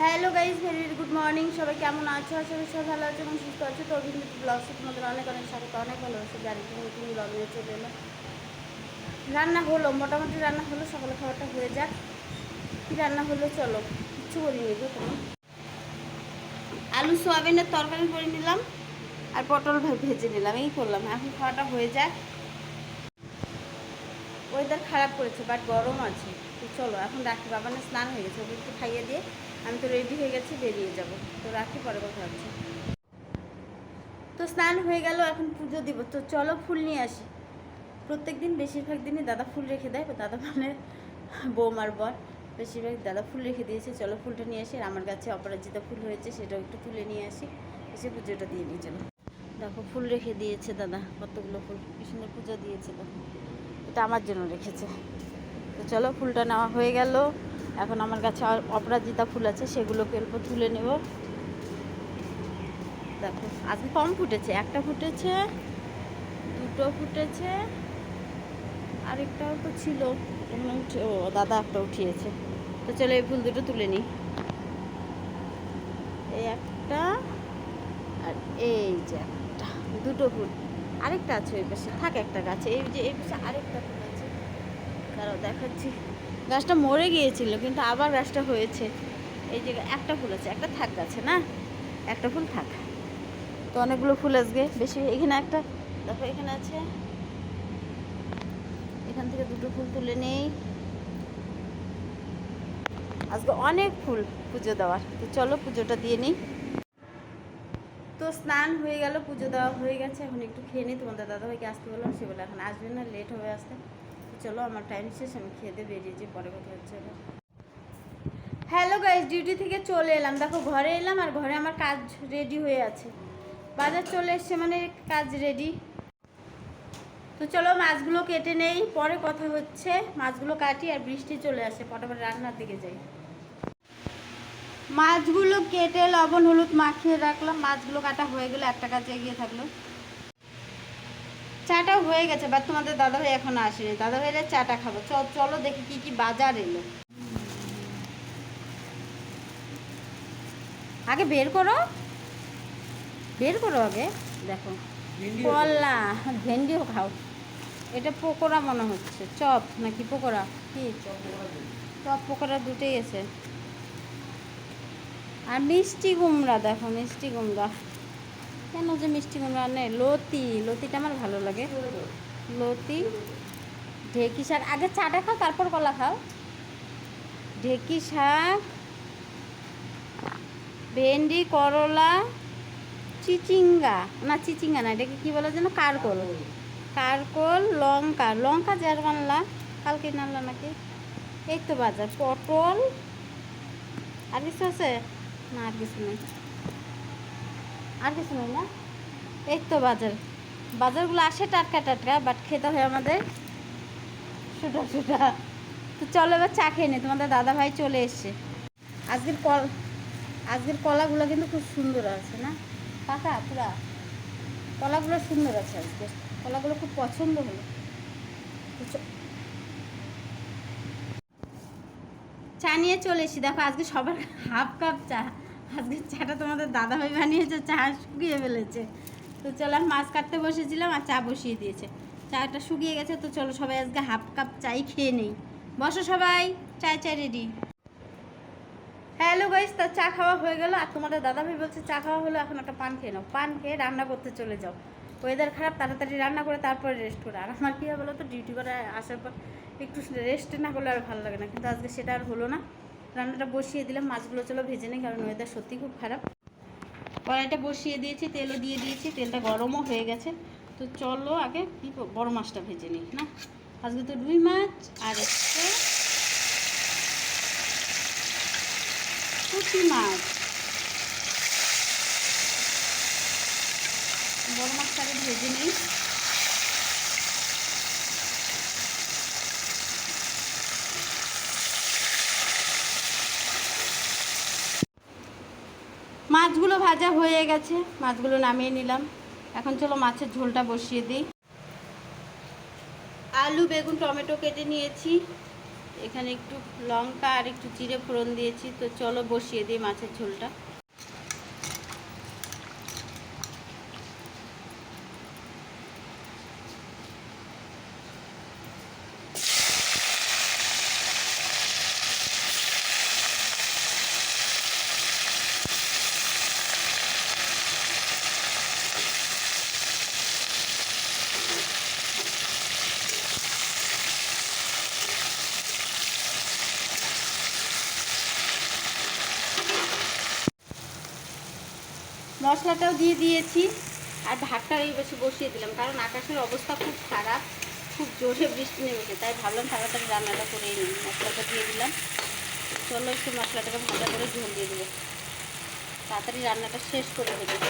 Hello guys very good morning সবাই কেমন আছো? করি সবাই ভালো আছো এবং সুস্থ আছো। তো অভিনীত ব্লগসে তোমাদের অনেক অনেক স্বাগত, অনেক ভালোবাসে। গাড়িতে নতুন ব্লগ নিয়ে চলে এলো। রান্না হলো, মোটামুটি রান্না হলো, সকালে খাবারটা হয়ে যাক। কী রান্না হলো চলো কিচ্ছু করিনি গো তুমি। আলু সোয়াবিনের তরকারি করে নিলাম আর পটল ভেজে নিলাম, এই করলাম। এখন খাওয়াটা হয়ে যাক। ওয়েদার খারাপ করেছে বাট গরম আছে। চলো, এখন রাখি বাবা না স্নান হয়ে গেছে, ওকে একটু খাইয়ে দিয়ে আমি তো রেডি হয়ে গেছি, বেরিয়ে যাব। তো রাখি, পরে কথা হচ্ছে। তো স্নান হয়ে গেল, এখন পুজো দিব। তো চলো ফুল নিয়ে আসি। প্রত্যেক দিন বেশিরভাগ দিনই দাদা ফুল রেখে দেয়, দাদা মানে বৌমার বর। বেশিরভাগ দাদা ফুল রেখে দিয়েছে। চলো ফুলটা নিয়ে আসি। আর আমার কাছে অপরাজিতা ফুল হয়েছে, সেটাও একটু তুলে নিয়ে আসি। এসে পুজোটা দিয়ে নিই চলো। দেখো, ফুল রেখে দিয়েছে দাদা কতগুলো ফুল। সুন্দর পুজো দিয়েছে দেখো। এটা আমার জন্য রেখেছে। তো চলো, ফুলটা নেওয়া হয়ে গেল। এখন আমার কাছে অপরাজিতা ফুল আছে, সেগুলোকে অল্প তুলে নেব। দেখো, আজকে কম ফুটেছে, একটা ফুটেছে, দুটো ফুটেছে, আরেকটাও তো ছিল উঠে ও, দাদা একটা উঠিয়েছে। তো চলো এই ফুল দুটো তুলে নিই। এই একটা আর এই যে একটা, দুটো ফুল আরেকটা আছে ওই পাশে, থাক একটা গাছে, এই যে, এই পাশে আরেকটা দেখাচ্ছি। গাছটা মরে গিয়েছিল, কিন্তু আবার গাছটা হয়েছে। এই যে একটা ফুল আছে, একটা থাক গাছে, না? একটা ফুল থাক। তো অনেকগুলো ফুল আসবে বেশি এখানে একটা, দেখো এখানে আছে। এখান থেকে দুটো ফুল তুলে নেই। আজকে অনেক ফুল পুজো দেওয়ার। তো চলো পুজোটা দিয়ে নিই। তো স্নান হয়ে গেল, পুজো দেওয়া হয়ে গেছে। এখন একটু খেয়ে নিই। তোমাদের দাদাভাইকে আসতে বললাম, সে বলে এখন আসবে না লেট হবে আসতে। চলো, আমার টাইম শেষ, আমি খেয়ে বেরিয়ে পরে কথা হচ্ছে হ্যালো গাইজ ডিউটি থেকে চলে এলাম। দেখো, ঘরে এলাম আর ঘরে আমার কাজ রেডি হয়ে আছে। বাজার চলে এসছে মানে কাজ রেডি তো চলো, মাছগুলো কেটে নেই, পরে কথা হচ্ছে। মাছগুলো কাটি আর বৃষ্টি চলে আসে, পটাপট রান্নার দিকে যাই। মাছগুলো কেটে লবণ, হলুদ মাখিয়ে রাখলাম। মাছগুলো কাটা হয়ে গেলে একটা কাজে এগিয়ে থাকল। চাটা হয়ে গেছে বাট তোমাদের দাদাভাই এখনও আসেনি। দাদা দাদাভাইরা চাটা খাব। চল চলো দেখি কি কি বাজার এলো। আগে বের করো। বের করো আগে। দেখো। কলা ভেন্ডিও খাও। এটা পকোড়া মনে হচ্ছে। চপ নাকি পকোড়া? কি? চপ পকোড়া দুটোই আছে। আর মিষ্টি কুমড়া দেখো মিষ্টি কুমড়া। কেন যে মিষ্টি কুমড়া নেই? লতি, লতিটা আমার ভালো লাগে। লতি, ঢেকি শাক। আগে চাটা খাও, তারপর কলা খাও। ঢেকি শাক, ভেন্ডি, করলা, চিচিঙ্গা। না চিচিঙ্গা না, এটাকে কী বলে যেন? কারকল। কারকল, লঙ্কা। লঙ্কা যার আনলা কালকে আনলা নাকি? এই তো বাজার। পটল। আর কিছু আছে? না, আর কিছু নেই। আর কিছু নেই না? এই তো বাজার। বাজারগুলো আসে টাটকা টাটকা বাট খেতে হয় আমাদের সুটা সুটা তো চলো এবার চা খেয়ে নি, তোমাদের দাদা ভাই চলে এসছে। আজকের কল, আজকের কলাগুলো কিন্তু খুব সুন্দর আছে না? পাকা পুরা? কলাগুলো সুন্দর আছে আজকে। কলাগুলো খুব পছন্দ হলো। চা নিয়ে চলে এসেছি। দেখো আজকে সবার হাফ কাপ চা। আজকে চাটা তোমাদের দাদাভাই বানিয়েছে, চা শুকিয়ে ফেলেছে। তো চলো, আমি মাছ কাটতে বসেছিলাম আর চা বসিয়ে দিয়েছে। চাটা শুকিয়ে গেছে, তো চলো সবাই আজকে হাফ কাপ চাই খেয়ে নেই। বসো সবাই চায় চায় রেডি হ্যালো গাইস তার চা খাওয়া হয়ে গেল, আর তোমাদের দাদাভাই বলছে চা খাওয়া হলো, এখন একটা পান খেয়ে নাও। পান খেয়ে রান্না করতে চলে যাও। ওয়েদার খারাপ, তাড়াতাড়ি রান্না করে তারপরে রেস্ট করে। আর আমার কী বলো তো ডিউটি করে আসার পর একটু রেস্ট না করলে আর ভালো লাগে না। কিন্তু আজকে সেটা আর হলো না। রান্নাটা বসিয়ে দিলাম, মাছগুলো চলো ভেজে নিই, কারণ ওয়েদার সত্যি খুব খারাপ। কড়াইটা বসিয়ে দিয়েছি, তেলও দিয়ে দিয়েছি, তেলটা গরমও হয়ে গেছে। তো চলো আগে কি বড় মাছটা ভেজে নিই, না? আজকে তো রুই মাছ, আর একটা পুঁটি মাছ। বড় মাছটাকে ভেজে নিই মাছগুলো ভাজা হয়ে গেছে, মাছগুলো নামিয়ে নিলাম। এখন চলো মাছের ঝোলটা বসিয়ে দিই। আলু, বেগুন, টমেটো কেটে নিয়েছি। এখানে একটু লঙ্কা আর একটু জিরে ফোড়ন দিয়েছি। তো চলো বসিয়ে দিই মাছের ঝোলটা। মশলাটাও দিয়ে দিয়েছি আর এই বেশি বসিয়ে দিলাম, কারণ আকাশের অবস্থা খুব খারাপ, খুব জোরে বৃষ্টি নেমেছে, তাই ভাবলাম তাড়াতাড়ি রান্নাটা করে নিই, মশলাটা দিয়ে দিলাম। চলো একটু মশলাটাকে ভাজা করে ঝোল দিয়ে দেবো। তাড়াতাড়ি রান্নাটা শেষ করে দেবো।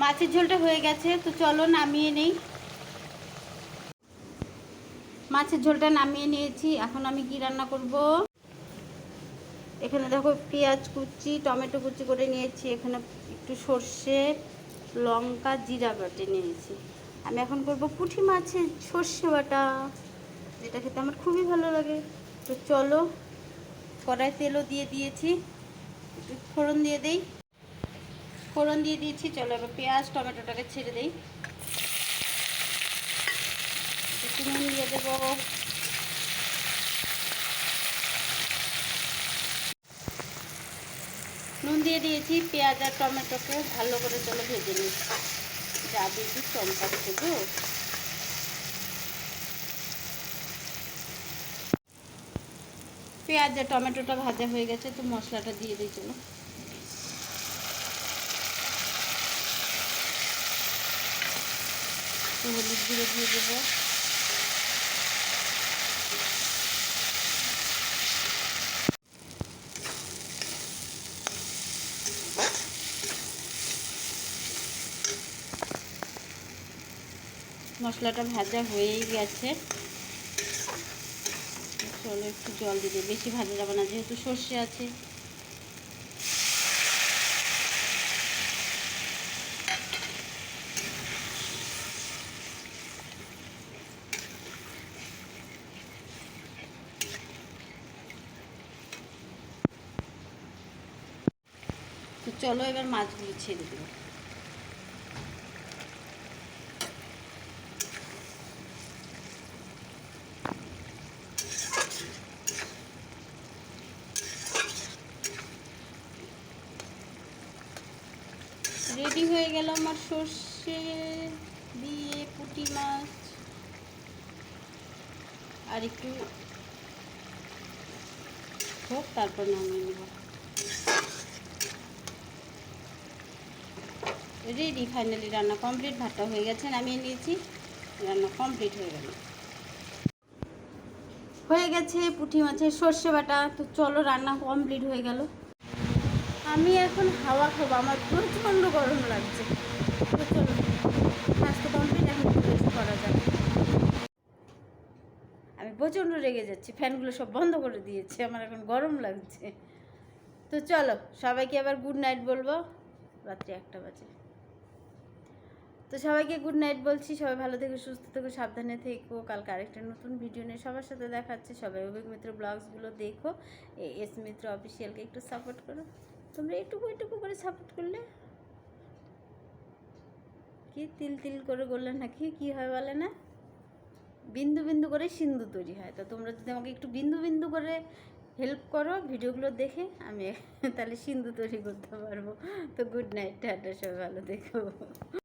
মাছের ঝোলটা হয়ে গেছে, তো চলো নামিয়ে নেই। মাছের ঝোলটা নামিয়ে নিয়েছি, এখন আমি কি রান্না করব? এখানে দেখো পেঁয়াজ কুচি, টমেটো কুচি করে নিয়েছি, এখানে একটু সর্ষে, লঙ্কা, জিরা বাটে নিয়েছি। আমি এখন করব পুঁটি মাছের সর্ষে বাটা, যেটা খেতে আমার খুবই ভালো লাগে। তো চলো, কড়াই তেলও দিয়ে দিয়েছি, একটু ফোড়ন দিয়ে দেই। ফোড়ন দিয়ে দিয়েছি, চলো এবার পেঁয়াজ, টমেটোটাকে ছেড়ে দেই। দিয়ে দেবো। নুন দিয়ে দিয়েছি, পেঁয়াজ আর টমেটোকে ভালো করে চলো ভেজে নিই। যা বেশি চমকাচ্ছে গো পেঁয়াজ আর টমেটোটা ভাজা হয়ে গেছে, তো মশলাটা দিয়ে দিই চলো। হলুদ গুঁড়ো দিয়ে দেবো। মশলাটা ভাজা হয়েই গেছে। চলো একটু জল দিতে বেশি ভাজা যাবে না, যেহেতু সর্ষে আছে। তো চলো এবার মাছগুলো ছেড়ে দেবো রেডি হয়ে গেল আমার সর্ষে দিয়ে পুঁটি মাছ। আর একটু হোক তারপর নামিয়ে নেব। রেডি ফাইনালি রান্না কমপ্লিট ভাতটা হয়ে গেছে, নামিয়ে নিয়েছি। রান্না কমপ্লিট হয়ে গেল। হয়ে গেছে পুঁটি মাছের সর্ষে বাটা। তো চলো, রান্না কমপ্লিট হয়ে গেল। আমি এখন হাওয়া খাব, আমার প্রচণ্ড গরম লাগছে। তো কমপ্লিট, এখন করা যাবে আমি প্রচণ্ড রেগে যাচ্ছি, ফ্যানগুলো সব বন্ধ করে দিয়েছি, আমার এখন গরম লাগছে। তো চলো, সবাইকে আবার গুড নাইট বলব। রাত্রি একটা বাজে। তো সবাইকে গুড নাইট বলছি, সবাই ভালো থেকো, সুস্থ থেকো, সাবধানে থেকো। কালকে আরেকটা নতুন ভিডিও নিয়ে সবার সাথে দেখাচ্ছে সবাই অভিক মিত্র ব্লগসগুলো দেখো। এস মিত্র অফিসিয়ালকে একটু সাপোর্ট করো। তোমরা একটুকু একটুকু করে সাপোর্ট করলে? কি তিল তিল করে করলে নাকি? কি হয় বলে না? বিন্দু বিন্দু করে সিন্ধু তৈরি হয়। তো তোমরা যদি আমাকে একটু বিন্দু বিন্দু করে হেল্প করো ভিডিওগুলো দেখে, আমি তাহলে সিন্ধু তৈরি করতে পারব। তো গুড নাইট টাটা, সবাই ভালো দেখো